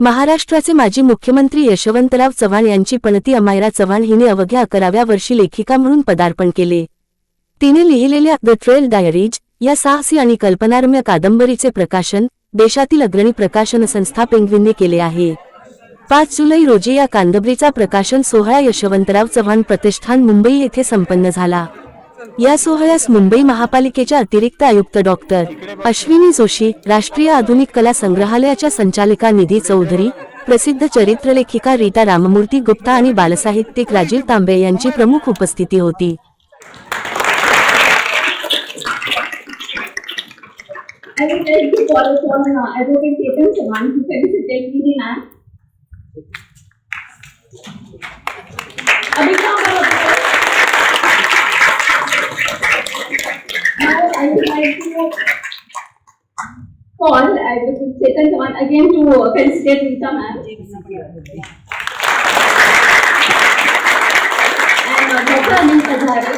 महाराष्ट्राचे माजी मुख्यमंत्री यशवंतराव चव्हाण यांची पणती अमायरा चव्हाण हिने अवघ्या अकराव्या वर्षी लेखिका म्हणून पदार्पण केले. तिने लिहिलेल्या द ट्रेल डायरीज या साहसी आणि कल्पनारम्य कादंबरीचे प्रकाशन देशातील अग्रणी प्रकाशन संस्था पेंग्विनने केले आहे. पाच जुलै रोजी या कादंबरीचा प्रकाशन सोहळा यशवंतराव चव्हाण प्रतिष्ठान मुंबई येथे संपन्न झाला. या सोहळ्यास मुंबई महापालिकेच्या अतिरिक्त आयुक्त डॉक्टर अश्विनी जोशी राष्ट्रीय आधुनिक कला संग्रहालयाच्या संचालिका निधी चौधरी प्रसिद्ध चरित्रलेखिका रीता राममूर्ती गुप्ता आणि बालसाहित्यिक राजीव तांबे यांची प्रमुख उपस्थिती होती I would like to call upon uh, Advocate Ketan Saman to facilitate the man. A big round of applause. I would like to call Advocate Ketan Chavan again to uh, felicitate Rita ma'am. And uh, Dr. Anil Kazhare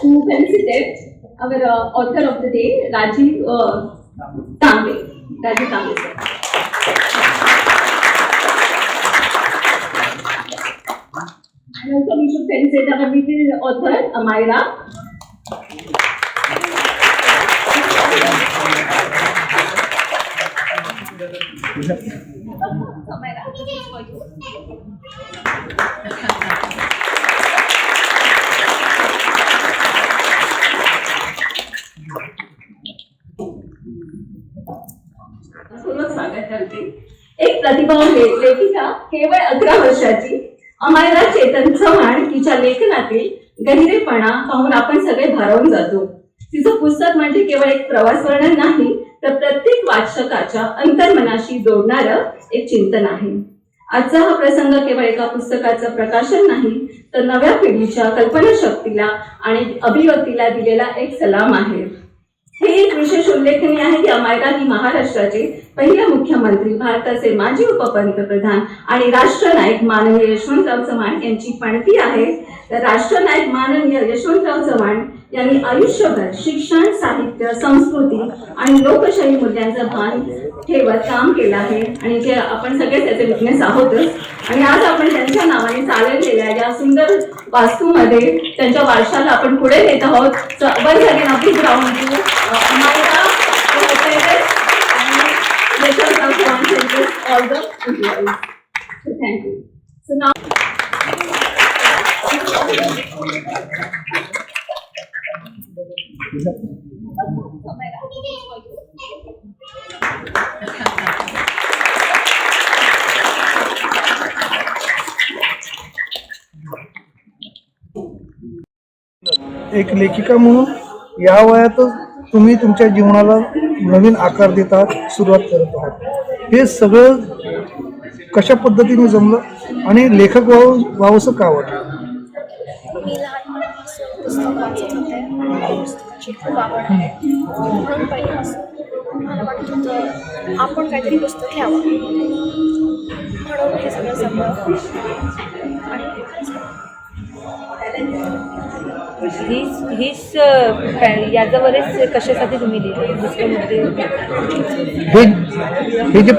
to felicitate our uh, author of the day, Rajiv uh, Tambe. Rajiv Tambe sir. And also we should felicitate our little author, Amira. एक प्रतिभा लेखिका केवळ अकरा वर्षाची. अमायरा चेतन चव्हाण तिच्या लेखनातील गहिरेपणा पाहून आपण सगळे भारावून जातो. तिचं पुस्तक म्हणजे केवळ एक प्रवास वर्णन नाही तर प्रत्येक वाचकाच्या अंतर्मनाशी जोडणारं एक चिंतन आहे. आजचा हा प्रसंग केवळ एका पुस्तकाचं प्रकाशन नाही तर नव्या पिढीच्या कल्पनाशक्तीला आणि अभिव्यक्तीला दिलेला एक सलाम आहे. हे एक विशेष उल्लेखनीय आहे की अमायरा ही महाराष्ट्राचे पहिले मुख्यमंत्री भारताचे माजी उपपंतप्रधान आणि राष्ट्रनायक माननीय यशवंतराव चव्हाण यांची पणती आहे. तर राष्ट्रनायक माननीय यशवंतराव चव्हाण यांनी आयुष्यभर शिक्षण साहित्य संस्कृती आणि लोकशाही मूल्यांचं भान ठेवत काम केलं आहे. आणि जे आपण सगळे त्याचे विटनेस आहोतच आणि आज आपण त्यांच्या नावाने चालवलेल्या या सुंदर वास्तूमध्ये त्यांच्या वारशाला आपण पुढे नेत आहोत. So, once again, a Rao Chavan Centers, all the employees. So thank you. So now. एक लेखिका म्हणून या वयातच तुम्ही तुमच्या जीवनाला नवीन आकार देता सुरुवात करत आहात. हे सगळं कशा पद्धतीने जमलं आणि लेखक व्हावं व्हावंसं का वाटलं? मी लहानपणापासून पुस्तक वाचत होते. मला पुस्तकाची खूप आवड आहे म्हणून पहिल्यापासून मला वाटत होतं आपण काहीतरी पुस्तक घ्यावं. म्हणून हे सगळं जमलं. आणि हीच हीच याच्यावरच कशासाठी तुम्ही लिहिलं? दुसरं हे जे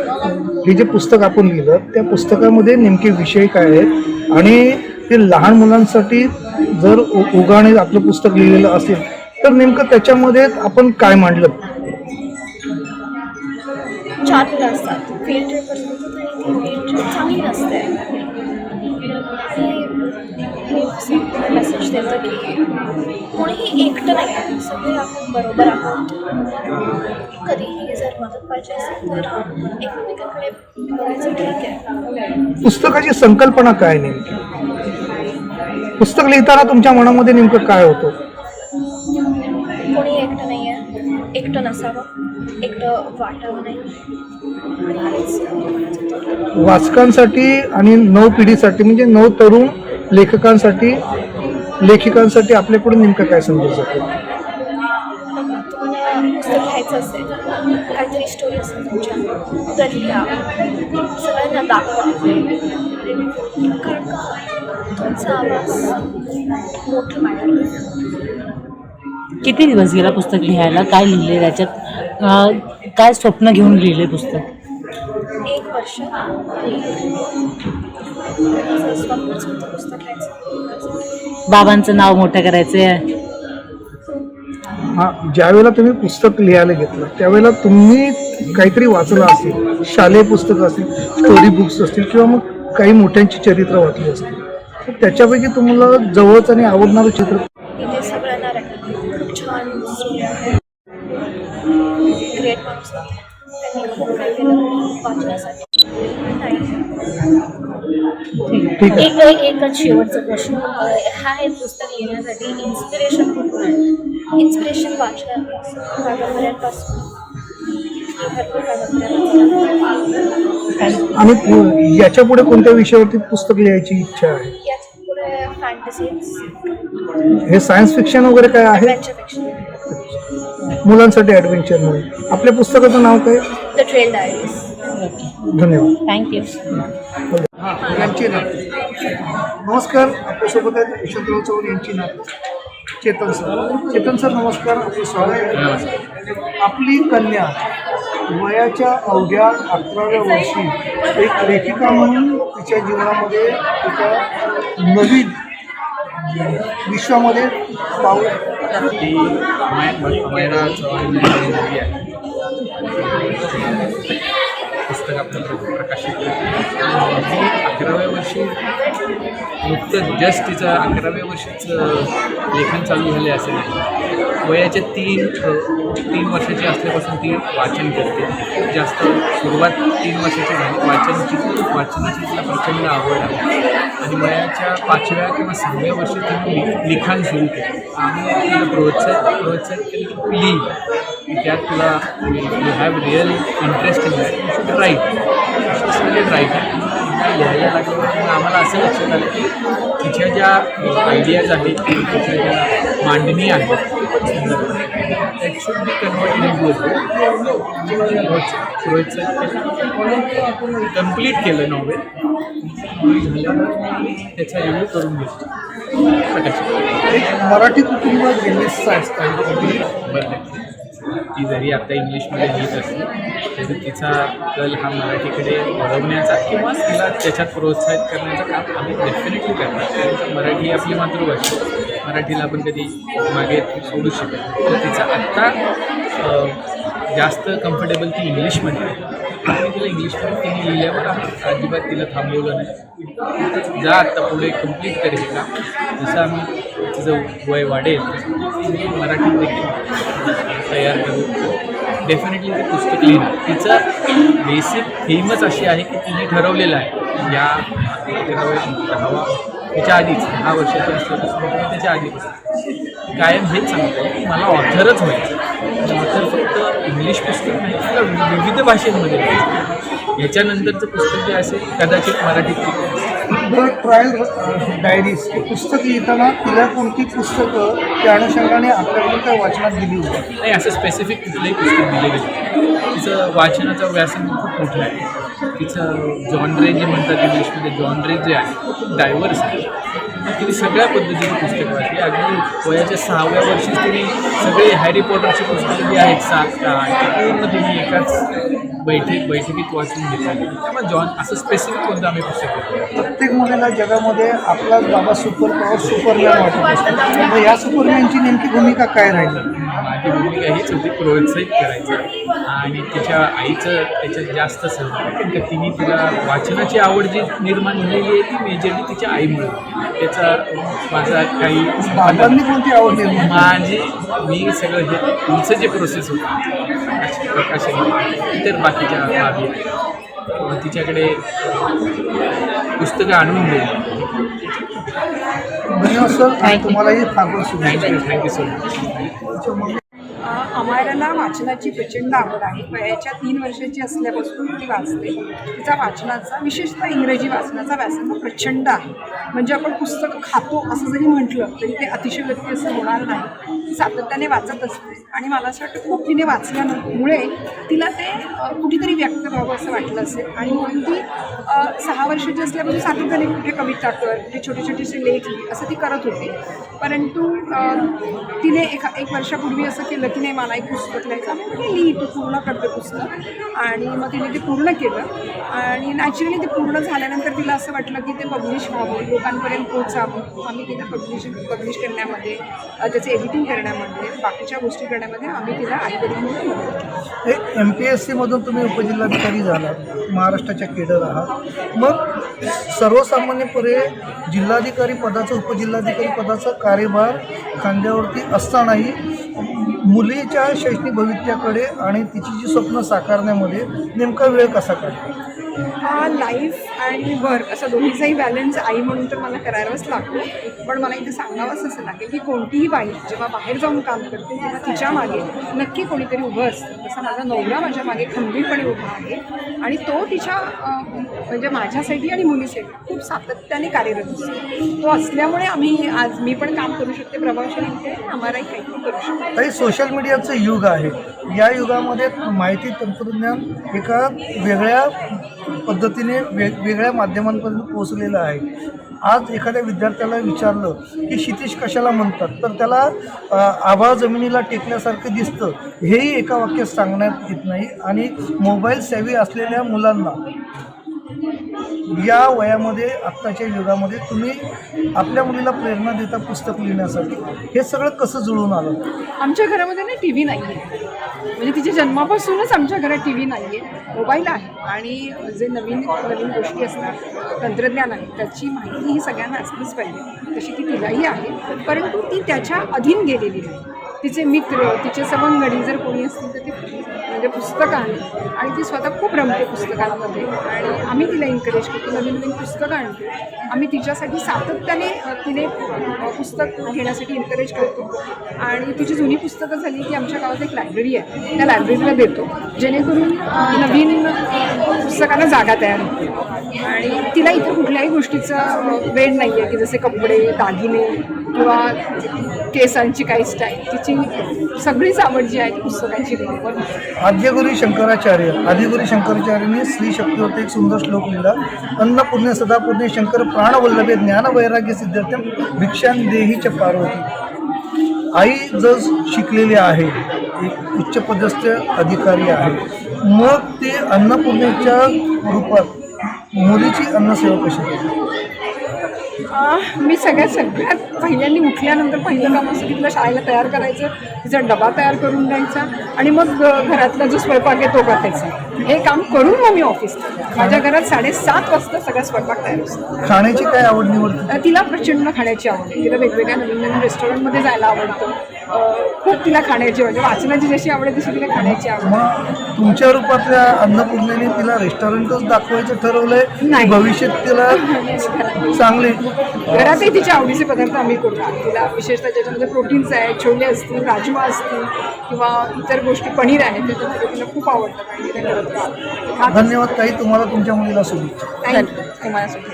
हे जे पुस्तक आपण लिहिलं त्या पुस्तकामध्ये नेमके विषय काय आहेत? आणि ते लहान मुलांसाठी जर उगाणे आपलं पुस्तक लिहिलेलं असेल तर नेमकं त्याच्यामध्ये आपण काय मांडलं? चार मुलं असतात फील्ड चांगली नसते. मेसेज देतं की कोणीही एकटं नाही. आहे सगळे आपण बरोबर आहोत. कधीही जर मदत पाहिजे असेल तर एकमेकांकडे बघायचं ठीक आहे. पुस्तकाची संकल्पना काय नेमकी? पुस्तक लिहिताना तुमच्या मनामध्ये नेमकं काय होतं? कोणी एकटं नाही आहे एकटं नसावं. एकटं वाटावं नाही. वाचकांसाठी आणि नऊ पिढीसाठी म्हणजे नऊ तरुण लेखकांसाठी लेखिकांसाठी आपल्याकडून नेमकं काय पुस्तक घ्यायचं असेल काहीतरी स्टोरी असेल तुमच्या. तर लिहा सगळ्यांना दाखवा. कारण का? तुमचा आवाज मोठं मॅटर किती दिवस गेला पुस्तक लिहायला? काय लिहिले? त्याच्यात काय स्वप्न घेऊन लिहिले पुस्तक? एक वर्ष. बाबांचं नाव मोठं करायचं हा ज्यावेळेला तुम्ही पुस्तक लिहायला घेतलं त्यावेळेला तुम्ही काहीतरी वाचलं असेल शालेय पुस्तकं असतील स्टोरी बुक्स असतील किंवा मग काही मोठ्यांची चरित्र वाचली असतील तर त्याच्यापैकी तुम्हाला जवळच आणि आवडणारं चित्र इथे. खूप छान आहे. ग्रेट माणूस होते त्यांनी खूप काही केलं. वाचण्यासाठी नाही ठीक आहे एक एक एकच शेवटचा प्रश्न. हा हे पुस्तक लिहिण्यासाठी इन्स्पिरेशन कुठून आहे? इन्स्पिरेशन कादंबऱ्यांपासून. आणि याच्यापुढे कोणत्या विषयावरती पुस्तक लिहायची इच्छा आहे? याच्यापुढे फॅन्टसीज हे सायन्स फिक्शन वगैरे काय आहे? मुलांसाठी ॲडव्हेंचर म्हणून आपल्या पुस्तकाचं नाव काय? द ट्रेल डायरीज धन्यवाद. थँक्यू यांची नाव. नमस्कार आपल्यासोबत आहेत यशवंतराव चव्हाण यांची नाव. चेतन सर. चेतन सर नमस्कार आपलं स्वागत आहे. आपली कन्या वयाच्या अवघ्या अकराव्या वर्षी एक लेखिका म्हणून तिच्या जीवनामध्ये एका नवीन विश्वामध्ये पाऊल ती माय- मायरा चव्हाण यांनी लिहिली आहे पुस्तक आपल्याला प्रकाशित करते ती अकराव्या वर्षी नुकतंच जस्ट तिचं अकराव्या वर्षीचं लेखन चालू झाले असेल वयाच्या तीन तीन वर्षाची असल्यापासून ती वाचन करते. जास्त सुरुवात तीन वर्षाची झाली. वाचनाची वाचनाची तिला प्रचंड आवड आहे. आणि वयाच्या पाचव्या किंवा सहाव्या वर्षी तिने लि- लिखाण सुरू केलं आणि तिला प्रोत्साहित प्रोत्साहित केलं की तू लिही. त्यात तुला you have real interest in that write write writing लिहायला लागलं आम्हाला असं लक्षात आलं की तिच्या ज्या आयडियाज आहेत तिच्या ज्या मांडणी आहेत that should be converted in to प्रोत्साहित कंप्लीट केलं नॉवेल झाल्यावर त्याचा रिव्ह्यू करून एक मराठी गेलेस असतात बरं. ती जरी आता इंग्लिशमध्ये लिहित असली तरी तिचा कल हा मराठीकडे वळवण्याचा किंवा तिला त्याच्यात प्रोत्साहित करण्याचं काम आम्ही डेफिनेटली करणार कारण मराठी आपली मातृभाषा मराठीला आपण कधी मागे सोडू शकत तर तिचा आत्ता जास्त कम्फर्टेबल ती इंग्लिशमध्ये आहे. आणि तिला इंग्लिशमध्ये तिने लिहिल्यावर अजिबात तिला थांबवलं नाही. जा आत्ता पुढे कंप्लीट करेल का जसं आम्ही तिचं वय वाढेल तसं मराठीत देखील तयार करू डेफिनेटली ते पुस्तक लिहिणं तिचं बेसिक थीमच अशी आहे की तिने ठरवलेलं आहे. या हवा त्याच्या आधीच दहा वर्षाची असल्यापासून म्हणजे त्याच्या आधीच कायम हेच सांगतो की मला ऑथरच व्हायचं. म्हणजे ऑथर फक्त इंग्लिश पुस्तक नाही विविध भाषेमध्ये याच्यानंतरचं पुस्तक जे असेल कदाचित मराठीत द ट्रायल डायरीज हे पुस्तक लिहिताना तिला कोणती पुस्तकं त्या अनुषंगाने आपल्याकडून त्या वाचनात दिली होती? नाही असं स्पेसिफिक कुठलंही पुस्तक दिलेलं गेलं तिचं वाचनाचं व्यासन खूप मोठं आहे. तिचं जॉनरे जे म्हणतात इंग्लिशमध्ये जॉनरे जे आहे खूप डायव्हर्स आहे तिने सगळ्या पद्धतीची पुस्तकं वाचली. अगदी वयाच्या सहाव्या वर्षी तिने सगळे हॅरी पॉटरची पुस्तकं जी आहेत सात का पूर्ण तिने एकाच बैठक बैठकीत वाचून घेतली त्यामुळे जॉन असं स्पेसिफिक कोणतं आम्ही पुस्तक प्रत्येक मुलीला जगामध्ये आपलाच बाबा सुपर पॉवर सुपरमॅन वाटत असतो. मग या सुपरमॅनची नेमकी भूमिका काय राहिली? माझी भूमिका हीच होती प्रोत्साहित करायचं. आणि तिच्या आईचं त्याच्यात जास्त सहकार्य कारण का तिने तिला वाचनाची आवड जी निर्माण झालेली आहे ती मेजरली तिच्या आईमुळे त्याचा माझा काही कोणती आवड? माझी मी सगळं हे तुमचं जे प्रोसेस होतं प्रकाश प्रकाशन इतर बाकीच्या बाबी तिच्याकडे पुस्तकं आणून धन्यवाद सर. तुम्हालाही फार thank you thank you so much रामायणाला वाचनाची प्रचंड आवड आहे. वयाच्या तीन वर्षाची असल्यापासून ती वाचते. तिचा वाचनाचा विशेषतः इंग्रजी वाचनाचा व्यासंग प्रचंड आहे. म्हणजे आपण पुस्तकं खातो असं जरी म्हटलं तरी ते अतिशय व्यक्ती असं होणार नाही. सातत्याने वाचत असते. आणि मला असं वाटतं खूप तिने वाचल्यामुळे तिला ते कुठेतरी व्यक्त व्हावं असं वाटलं असेल. आणि म्हणून ती सहा वर्षाची असल्यापासून सातत्याने कुठे कविता कर कुठे छोटे छोटेसे लेख असं ती करत होती. परंतु तिने एका एक वर्षापूर्वी असं केलं की नाही मला एक पुस्तक लिहायचं मी म्हटलं, लिही तू पूर्ण करते पुस्तक. आणि मग तिने ते पूर्ण केलं. आणि नॅचरली ते पूर्ण झाल्यानंतर तिला असं वाटलं की ते पब्लिश व्हावं. लोकांपर्यंत पोहोचावं आम्ही तिला पब्लिश पब्लिश करण्यामध्ये त्याचं एडिटिंग करण्यामध्ये बाकीच्या गोष्टी करण्यामध्ये आम्ही तिला आईवडील एक एम पी एस सीमधून तुम्ही उपजिल्हाधिकारी झाला महाराष्ट्राच्या केडर आहात. मग सर्वसामान्यपणे जिल्हाधिकारी पदाचं उपजिल्हाधिकारी पदाचा कार्यभार खांद्यावरती असतानाही मुलीच्या शैक्षणिक भविष्याकडे आणि तिची जी स्वप्न साकारण्यामध्ये नेमका वेळ कसा काढतो हा लाईफ आणि वर्क असा दोन्हीचाही बॅलन्स आई म्हणून तर मला करायलाच लागतो. पण मला इथे सांगावंच असं लागेल की कोणतीही बाई जेव्हा बाहेर जाऊन काम करते तेव्हा तिच्यामागे नक्की कोणीतरी उभं असतं. तसा माझा नवरा माझ्या मागे खंबीरपणे उभा आहे आणि तो तिच्या म्हणजे माझ्यासाठी आणि मुलीसाठी खूप सातत्याने कार्यरत असतो. तो असल्यामुळे आम्ही आज मी पण काम करू शकते प्रभावशाली आम्हालाही काही करू शकतो. सोशल मीडियाचं युग आहे. या युगामध्ये माहिती तंत्रज्ञान एका वेगळ्या पद्धतीने वेग वेगळ्या माध्यमांपर्यंत पोहोचलेलं आहे. आज एखाद्या विद्यार्थ्याला विचारलं की क्षितिश कशाला म्हणतात? तर त्याला आभाळ जमिनीला टेकल्यासारखं दिसतं. हेही एका वाक्यात सांगण्यात येत नाही आणि मोबाईल सेवी असलेल्या मुलांना या वयामध्ये आत्ताच्या युगामध्ये तुम्ही आपल्या मुलीला प्रेरणा देता पुस्तक लिहिण्यासाठी. हे सगळं कसं जुळून आलं? आमच्या घरामध्ये ना टी व्ही नाही आहे म्हणजे तिच्या जन्मापासूनच आमच्या घरात टी व्ही नाही आहे मोबाईल आहे. आणि जे नवीन नवीन गोष्टी असतात तंत्रज्ञान आहे त्याची माहिती ही सगळ्यांना असलीच पाहिजे. तशी ती तिलाही आहे परंतु ती त्याच्या अधीन गेलेली आहे तिचे मित्र तिचे सवंगडी जर कोणी असतील तर ते म्हणजे पुस्तकं आहे आणि ती स्वतः खूप रमते पुस्तकांमध्ये. आणि आम्ही तिला एनकरेज करतो नवीन नवीन पुस्तकं आणतो आम्ही तिच्यासाठी सातत्याने तिने पुस्तक घेण्यासाठी एनकरेज करतो. आणि तिची जुनी पुस्तकं झाली की आमच्या गावात एक लायब्ररी आहे. त्या लायब्ररीला देतो. जेणेकरून नवीन पुस्तकांना जागा तयार होते. आणि तिला इतर कुठल्याही गोष्टीचा वेळ नाही आहे की जसे कपडे दागिने किंवा केसांची काही स्टाईल तिची सगळीच आवड जी आहे ती पुस्तकांची वेगळी आद्यगुरी शंकराचार्य. आदिगुरी शंकराचार्यांनी स्त्री शक्तीवरती एक सुंदर श्लोक लिहिला. अन्नपूर्णे सदापूर्णे शंकर प्राणवल्लभे ज्ञान वैराग्य सिद्धार्थ्यम भिक्षान देहीच्या पार्वती. आई जर शिकलेली आहे एक उच्च पदस्थ अधिकारी आहे. मग ते अन्नपूर्णेच्या रूपात मुलीची अन्नसेवा कशी? मी सगळ्यात सगळ्यात पहिल्यांदा उठल्यानंतर पहिलं काम असं की तिला शाळेला तयार करायचं तिचा डबा तयार करून द्यायचा आणि मग घरातला जो स्वयंपाक आहे तो करायचा. हे काम करून मग मी ऑफिसला माझ्या घरात साडेसात वाजता सगळा स्वयंपाक तयार असतो खाण्याची काय आवड निवडते? अ, तिला प्रचंड खाण्याची आवड आहे. तिला वेगवेगळ्या नवीन नवीन रेस्टॉरंटमध्ये जायला आवडतं. खूप तिला खाण्याची आहे. वाचनाची जशी आवड आहे तशी तिला खाण्याची आवड तुमच्या रूपातल्या अन्नपूर्णेने तिला रेस्टॉरंटच दाखवायचं ठरवलंय नाही. भविष्यात तिला चांगले घरातही तिच्या आवडीचे पदार्थ आम्ही करतो तिला विशेषतः ज्याच्यामध्ये प्रोटीन्स आहे छोले असतील राजमा असतील किंवा इतर गोष्टी पनीर आहे त्याच्यामध्ये तिला खूप आवडतं आणि तिला करत राहते. धन्यवाद ताई तुम्हाला तुमच्या मुलीला शुभेच्छा थँक्यू तुम्हाला सुद्धा